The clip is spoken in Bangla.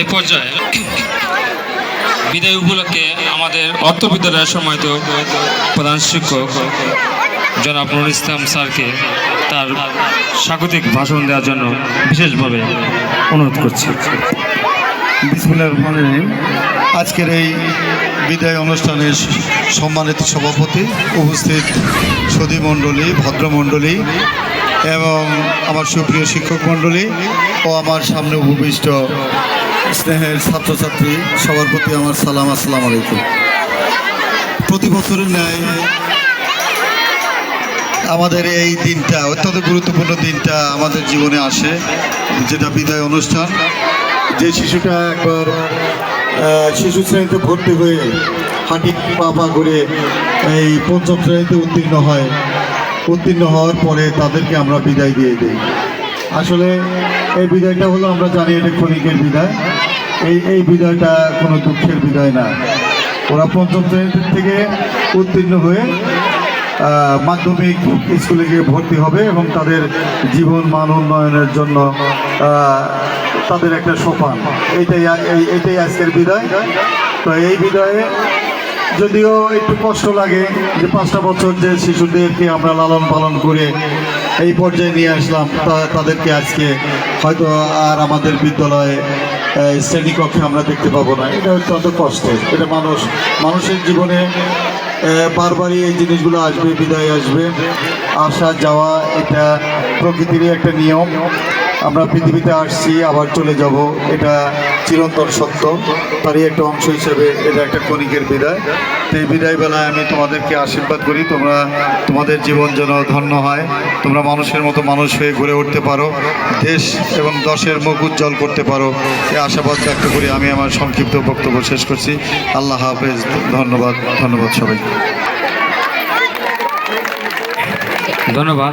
এ পর্যায়ে বিদায় উপলক্ষে আমাদের অর্থ বিদ্যালয়ের সময়ত প্রধান শিক্ষক জনাব নুরুল ইসলাম স্যারকে তার স্বাগতিক ভাষণ দেওয়ার জন্য বিশেষভাবে অনুরোধ করছি। আজকের এই বিদায় অনুষ্ঠানের সম্মানিত সভাপতি উপস্থিত সদী মণ্ডলী ভদ্রমণ্ডলী এবং আমার সুপ্রিয় শিক্ষক মণ্ডলী ও আমার সামনে উপবিষ্ট স্নেহের ছাত্রছাত্রী, সবার প্রতি আমার সালাম, আসসালাম আলাইকুম। প্রতি বছরের ন্যায় আমাদের এই দিনটা, অত্যন্ত গুরুত্বপূর্ণ দিনটা আমাদের জীবনে আসে, যেটা বিদায় অনুষ্ঠান। যে শিশুটা একবার শিশু শ্রেণীতে ভর্তি হয়ে হাঁটি পা পা করে এই পঞ্চম শ্রেণীতে উত্তীর্ণ হয়, উত্তীর্ণ হওয়ার পরে তাদেরকে আমরা বিদায় দিয়ে দিই। আসলে এই বিদায়টা হলো, আমরা জানি এটা ক্ষণিকের বিদায়। এই এই বিদায়টা কোনো দুঃখের বিদায় না। ওরা পঞ্চম শ্রেণি থেকে উত্তীর্ণ হয়ে মাধ্যমিক স্কুলে গিয়ে ভর্তি হবে এবং তাদের জীবন মান উন্নয়নের জন্য তাদের একটা সোপান। এইটাই এই- এইটাই আজকের বিদায়। তো এই বিদায়ে যদিও একটু কষ্ট লাগে যে পাঁচটা বছর যে শিশুদেরকে আমরা লালন পালন করে এই পর্যায়ে নিয়ে আসলাম। তাদেরকে আজকে হয়তো আর আমাদের বিদ্যালয়ে শ্রেণীকক্ষে আমরা দেখতে পাবো না। এটা অত্যন্ত কষ্টের এটা মানুষ, মানুষের জীবনে বারবারই এই জিনিসগুলো আসবে, বিদায় আসবে। আসা, যাওয়া, এটা প্রকৃতিরই একটা নিয়ম। আমরা পৃথিবীতে আসছি, আবার চলে যাব। এটা চিরন্তন সত্য। তারই একটা অংশ হিসেবে এটা একটা ক্ষণিকের বিদায়। তো এই বিদায় বেলায় আমি তোমাদেরকে আশীর্বাদ করি, তোমরা তোমাদের জীবন যেন ধন্য হয়। তোমরা মানুষের মতো মানুষ হয়ে ঘুরে উঠতে পারো, দেশ এবং দশের মুখ উজ্জ্বল করতে পারো। এই আশাবাদ ব্যক্ত করি আমি আমার সংক্ষিপ্ত বক্তব্য শেষ করছি। আল্লাহ হাফেজ, ধন্যবাদ ধন্যবাদ সবাইকে। ধন্যবাদ